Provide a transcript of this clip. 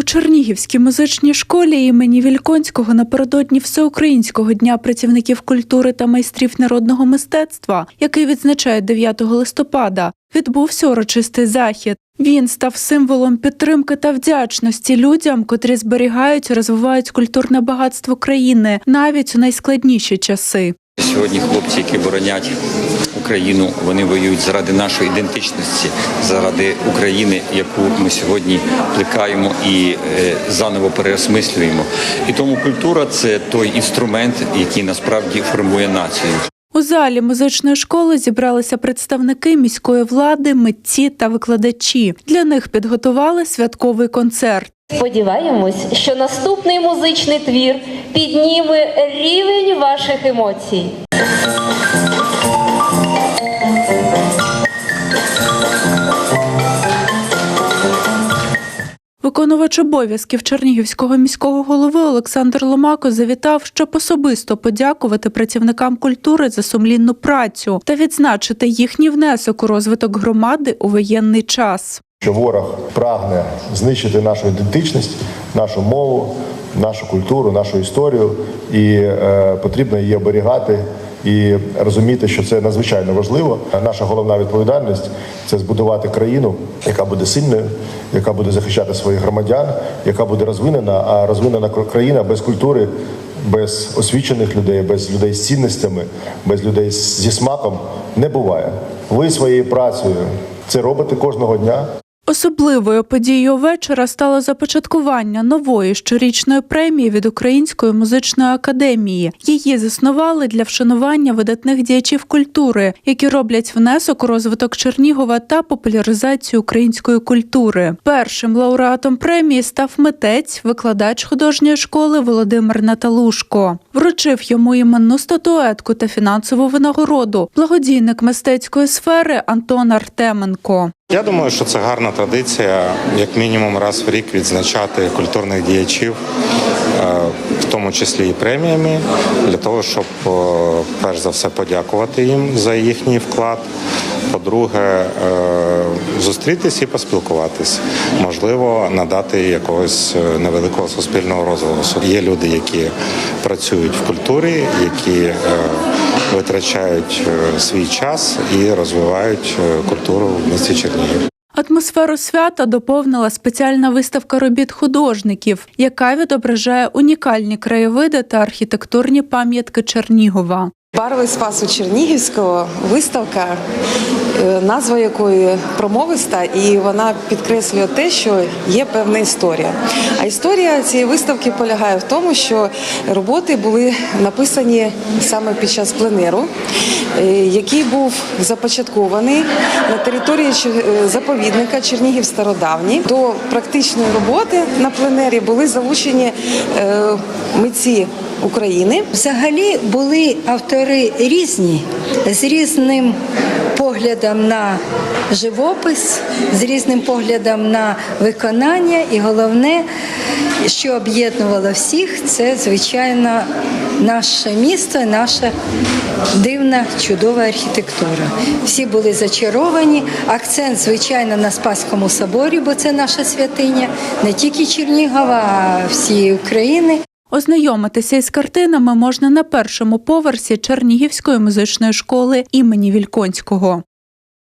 У Чернігівській музичній школі імені Вільконського напередодні Всеукраїнського дня працівників культури та майстрів народного мистецтва, який відзначають 9 листопада, відбувся урочистий захід. Він став символом підтримки та вдячності людям, котрі зберігають і розвивають культурне багатство країни навіть у найскладніші часи. Сьогодні хлопці, які боронять Україну, вони воюють заради нашої ідентичності, заради України, яку ми сьогодні плекаємо і е, заново переосмислюємо. І тому культура це той інструмент, який насправді формує націю. У залі музичної школи зібралися представники міської влади, митці та викладачі. Для них підготували святковий концерт. Сподіваємось, що наступний музичний твір підніме рівень ваших емоцій. Виконувач обов'язків Чернігівського міського голови Олександр Ломако завітав, щоб особисто подякувати працівникам культури за сумлінну працю та відзначити їхній внесок у розвиток громади у воєнний час. що ворог прагне знищити нашу ідентичність, нашу мову, нашу культуру, нашу історію, і е, потрібно її оберігати і розуміти, що це надзвичайно важливо. Наша головна відповідальність це збудувати країну, яка буде сильною, яка буде захищати своїх громадян, яка буде розвинена. А розвинена країна без культури. Без освічених людей, без людей з цінностями, без людей зі смаком не буває. Ви своєю працею це робите кожного дня. Особливою подією вечора стало започаткування нової щорічної премії від Української музичної академії. Її заснували для вшанування видатних діячів культури, які роблять внесок у розвиток Чернігова та популяризацію української культури. Першим лауреатом премії став митець, викладач художньої школи Володимир Наталушко. Вручив йому іменну статуетку та фінансову винагороду. Благодійник мистецької сфери Антон Артеменко. Я думаю, що це гарна традиція, як мінімум раз в рік відзначати культурних діячів, е, в тому числі і преміями, для того, щоб е, перш за все подякувати їм за їхній вклад. По-друге, е, зустрітись і поспілкуватись, можливо, надати якогось невеликого суспільного розголосу. Є люди, які працюють в культурі, які витрачають е, свій час і розвивають е, культуру в місті Чернігів. Атмосферу свята доповнила спеціальна виставка робіт художників, яка відображає унікальні краєвиди та архітектурні пам'ятки Чернігова. Барви Спасу Чернігівського виставка, е, назва якої промовиста, і вона підкреслює те, що є певна історія. А історія цієї виставки полягає в тому, що роботи були написані саме під час пленеру, е, який був започаткований на території е, заповідника Чернігів Стародавній. До практичної роботи на пленері були залучені митці України. Взагалі були автори різні з різним поглядом на живопис, з різним поглядом на виконання, і головне, що об'єднувало всіх, це звичайно наше місто, наша дивна, чудова архітектура. Всі були зачаровані. Акцент, звичайно, на Спаському соборі, бо це наша святиня, не тільки Чернігова, а всієї України. Ознайомитися із картинами можна на першому поверсі Чернігівської музичної школи імені Вільконського.